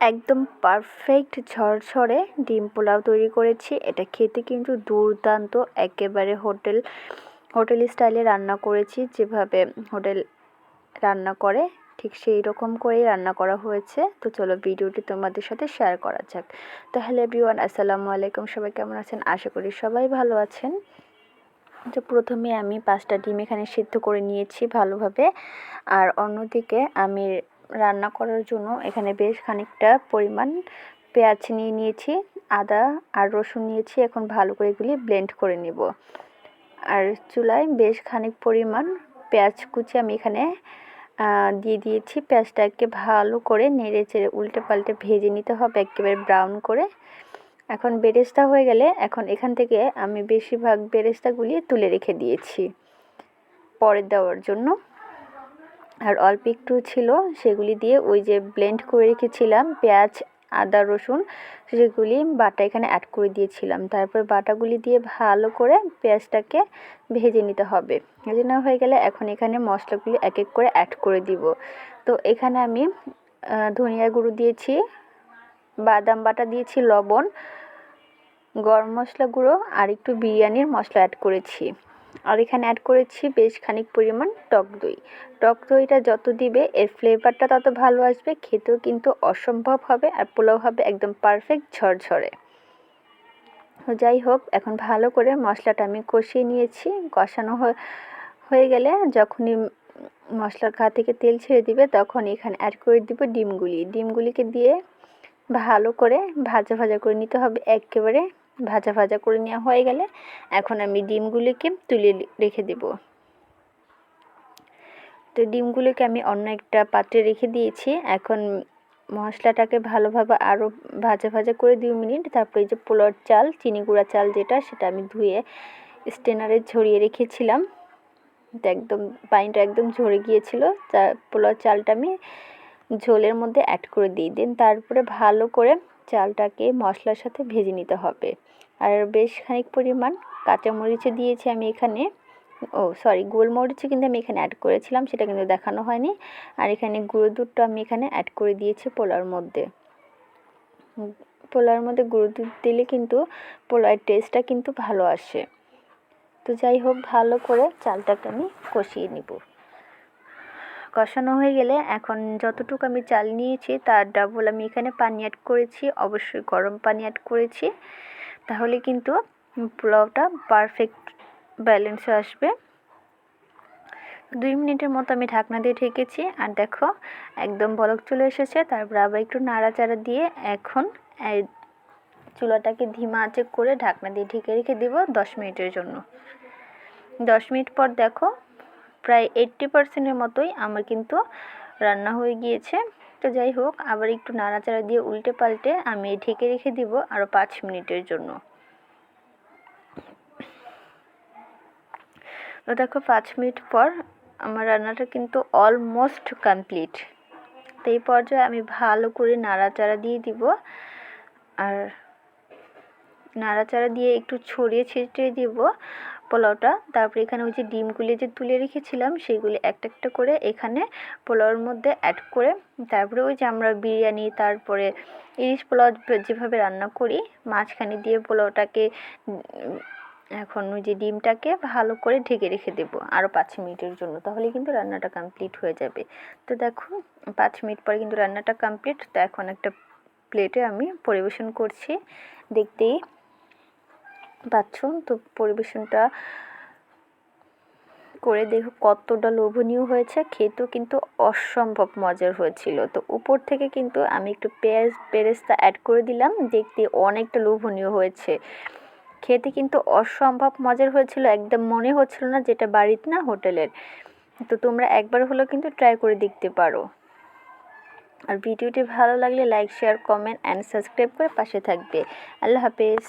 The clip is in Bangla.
একদম পারফেক্ট ঝরঝরে ডিম পোলাও তৈরি করেছি। এটা খেতে কিন্তু দুর্দান্ত। একেবারে হোটেল হোটেল স্টাইলে রান্না করেছি। যেভাবে হোটেল রান্না করে, ঠিক সেই রকম করেই রান্না করা হয়েছে। তো চলো ভিডিওটি তোমাদের সাথে শেয়ার করা যাক। তো হ্যালো এভরিওয়ান আসসালামু আলাইকুম। সবাই কেমন আছেন? আশা করি সবাই ভালো আছেন। তো প্রথমে আমি পাঁচটা ডিম এখানে সিদ্ধ করে নিয়েছি ভালোভাবে। আর অন্যদিকে আমি রান্না করার জন্য এখানে বেশ খানিকটা পরিমাণ পেঁয়াজ নিয়ে নিয়েছি, আদা আর রসুন নিয়েছি। এখন ভালো করে এগুলি ব্লেন্ড করে নেব। আর চুলায় বেশ খানিক পরিমাণ পেঁয়াজ কুচি আমি এখানে দিয়ে দিয়েছি। পেঁয়াজটাকে ভালো করে নেড়ে চেড়ে উল্টে পাল্টে ভেজে নিতে হবে, একেবারে ব্রাউন করে। এখন বেরেস্তা হয়ে গেলে এখন এখান থেকে আমি বেশিরভাগ বেরেস্তাগুলি তুলে রেখে দিয়েছি। পরে দেওয়ার জন্য। আর অল্প একটু ছিল, সেগুলি দিয়ে ওই যে ব্লেন্ড করে রেখেছিলাম, পেঁয়াজ, আদা, রসুন, সেগুলি বাটা এখানে অ্যাড করে দিয়েছিলাম। তারপর বাটাগুলি দিয়ে ভালো করে পেঁয়াজটাকে ভেজে নিতে হবে। ভেজে নেওয়া হয়ে গেলে এখন এখানে মশলাগুলি এক এক করে অ্যাড করে দিব। তো এখানে আমি ধনিয়া গুঁড়ো দিয়েছি, বাদাম বাটা দিয়েছি, লবণ, গরম মশলা গুঁড়ো, আর একটু বিরিয়ানির মশলা অ্যাড করেছি। আর এখানে অ্যাড করেছি বেশ খানিক পরিমাণ টক দই। টক দইটা যত দিবে, এর ফ্লেভারটা তত ভালো আসবে, খেতেও কিন্তু অসম্ভব হবে আর পোলাও হবে একদম পারফেক্ট ঝরঝরে। যাই হোক, এখন ভালো করে মশলাটা আমি কষিয়ে নিয়েছি। কষানো হয়ে গেলে যখনই মশলার গা থেকে তেল ছেড়ে দিবে তখন এখানে অ্যাড করে দিব ডিমগুলি। ডিমগুলিকে দিয়ে ভালো করে ভাজা ভাজা করে নিতে হবে একেবারে ভাজা ভাজা করে নেওয়া হয়ে গেলে এখন আমি ডিমগুলিকে তুলে রেখে দেব। তো ডিমগুলিকে আমি অন্য একটা পাত্রে রেখে দিয়েছি। এখন মশলাটাকে ভালোভাবে আরও ভাজা ভাজা করে দুই মিনিট। তারপরে যে পোলার চাল, চিনি গুঁড়া চাল যেটা, সেটা আমি ধুয়ে স্টেনারে ঝরিয়ে রেখেছিলাম। একদম পানিটা একদম ঝরে গিয়েছিল। পোলার চালটা আমি ঝোলের মধ্যে অ্যাড করে দিই দেন। তারপরে ভালো করে চালটাকে মশলার সাথে ভেজে নিতে হবে। আর বেশ খানিক পরিমাণ কাঁচামরিচে দিয়েছি আমি এখানে। ও সরি গোলমরিচে কিন্তু আমি এখানে অ্যাড করেছিলাম, সেটা কিন্তু দেখানো হয়নি। আর এখানে গুঁড়ো দুধটা আমি এখানে অ্যাড করে দিয়েছি পোলার মধ্যে। পোলার মধ্যে গুঁড়ো দুধ দিলে কিন্তু পোলার টেস্টটা কিন্তু ভালো আসে। তো যাই হোক, ভালো করে চালটাকে আমি কষিয়ে নিব। কষানো হয়ে গেলে এখন যতটুকু আমি চাল নিয়েছি তার ডাবল আমি এখানে পানি অ্যাড করেছি, অবশ্যই গরম পানি অ্যাড করেছি। তাহলে কিন্তু পোলাওটা পারফেক্ট ব্যালেন্সে আসবে। দুই মিনিটের মতো আমি ঢাকনা দিয়ে ঢেকেছি আর দেখো একদম বলক চলে এসেছে, তারপর আবার একটু নাড়াচাড়া দিয়ে এখন চুলাটাকে ধিমা আঁচে করে ঢাকনা দিয়ে ঢেকে রেখে দিব দশ মিনিটের জন্য। দশ মিনিট পর দেখো প্রায় এইট্টি পার্সেন্টের মতোই আমার কিন্তু রান্না হয়ে গিয়েছে। তো যাই হোক, আবার একটু নাড়াচাড়া দিয়ে উল্টে পাল্টে আমি ঢেকে রেখে দিব আরও পাঁচ মিনিটের জন্য। তো দেখো, পাঁচ মিনিট পর আমার রান্নাটা কিন্তু অলমোস্ট কমপ্লিট তো এই পর্যায়ে আমি ভালো করে নাড়াচাড়া দিয়ে দিব। আর নাড়াচাড়া দিয়ে একটু ছড়িয়ে ছিটিয়ে দিব। পোলাওটা। তারপরে এখানে ওই যে ডিমগুলি যে তুলে রেখেছিলাম, সেগুলি একটা একটা করে এখানে পোলাওর মধ্যে অ্যাড করে, তারপরে ওই যে আমরা বিরিয়ানি, তারপরে ইলিশ পোলাও যেভাবে রান্না করি, মাঝখানে দিয়ে পোলাওটাকে এখন ওই যে ডিমটাকে ভালো করে ঢেকে রেখে দেব আরও পাঁচ মিনিটের জন্য তাহলে কিন্তু রান্নাটা কমপ্লিট হয়ে যাবে। তো দেখো, পাঁচ মিনিট পরে কিন্তু রান্নাটা কমপ্লিট তো এখন একটা প্লেটে আমি পরিবেশন করছি, দেখতেই পাচ্ছ তো পরিবেশনটা করে দেখো কতটা লোভনীয় হয়েছে। খেতেও কিন্তু অসম্ভব মজার হয়েছিল। তো উপর থেকে কিন্তু আমি একটু পেঁয়াজ, পেরেস্তা অ্যাড করে দিলাম, দেখতে অনেকটা লোভনীয় হয়েছে। খেতে কিন্তু অসম্ভব মজার হয়েছিল, একদম মনে হচ্ছিল না যেটা বাড়িতে না হোটেলের। তো তোমরা একবার হলেও কিন্তু ট্রাই করে দেখতে পারো। আর ভিডিওটি ভালো লাগলে like share comment and subscribe করে পাশে থাকবে। আল্লাহ হাফেজ।